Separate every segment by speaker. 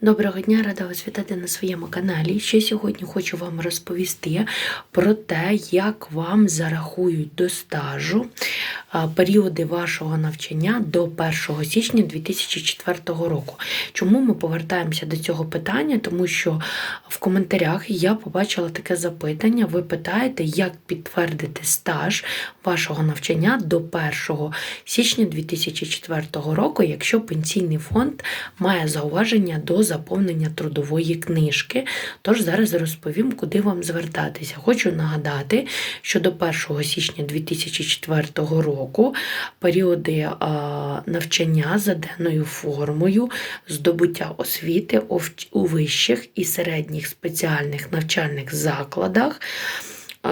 Speaker 1: Доброго дня, рада вас вітати на своєму каналі. Ще сьогодні хочу вам розповісти про те, як вам зарахують до стажу періоди вашого навчання до 1 січня 2004 року. Чому ми повертаємося до цього питання? Тому що в коментарях я побачила таке запитання. Ви питаєте, як підтвердити стаж вашого навчання до 1 січня 2004 року, якщо пенсійний фонд має зауваження до заповнення трудової книжки. Тож зараз розповім, куди вам звертатися. Хочу нагадати, що до 1 січня 2004 року періоди навчання за денною формою, здобуття освіти у вищих і середніх спеціальних навчальних закладах,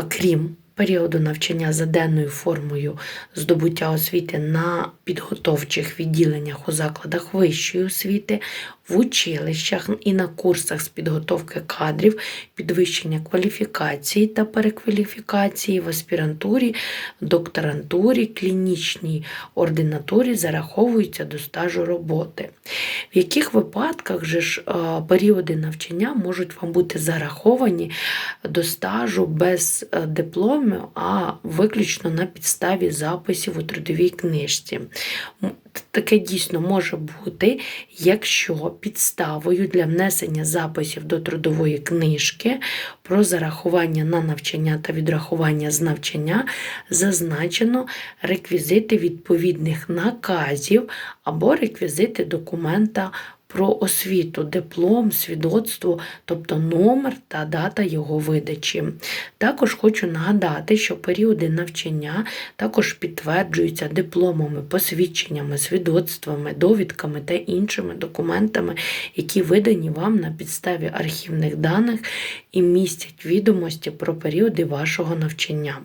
Speaker 1: крім періоду навчання за денною формою здобуття освіти на підготовчих відділеннях у закладах вищої освіти, в училищах і на курсах з підготовки кадрів, підвищення кваліфікації та перекваліфікації в аспірантурі, докторантурі, клінічній ординатурі зараховуються до стажу роботи. В яких випадках же ж періоди навчання можуть вам бути зараховані до стажу без е, диплому, а виключно на підставі записів у трудовій книжці? Таке дійсно може бути, якщо підставою для внесення записів до трудової книжки про зарахування на навчання та відрахування з навчання зазначено реквізити відповідних наказів або реквізити документа про освіту, диплом, свідоцтво, тобто номер та дата його видачі. Також хочу нагадати, що періоди навчання також підтверджуються дипломами, посвідченнями, свідоцтвами, довідками та іншими документами, які видані вам на підставі архівних даних і містять відомості про періоди вашого навчання.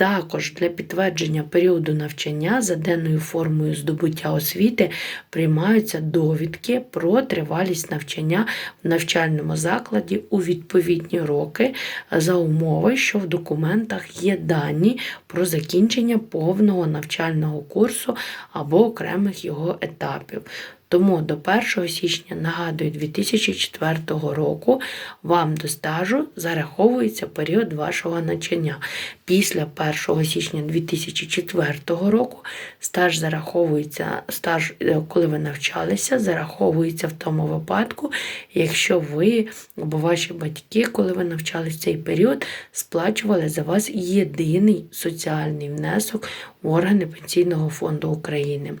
Speaker 1: Також для підтвердження періоду навчання за денною формою здобуття освіти приймаються довідки про тривалість навчання в навчальному закладі у відповідні роки за умови, що в документах є дані про закінчення повного навчального курсу або окремих його етапів. Тому до 1 січня, нагадую, 2004 року вам до стажу зараховується період вашого навчання. Після 1 січня 2004 року стаж зараховується, стаж, е, коли ви навчалися, зараховується в тому випадку, якщо ви або ваші батьки, коли ви навчалися цей період, сплачували за вас єдиний соціальний внесок в органи Пенсійного фонду України.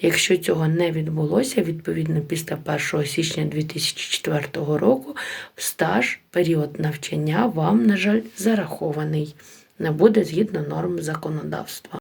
Speaker 1: Якщо цього не відбулося, відповідно після 1 січня 2004 року стаж, період навчання вам, на жаль, зарахований. Не буде згідно норм законодавства.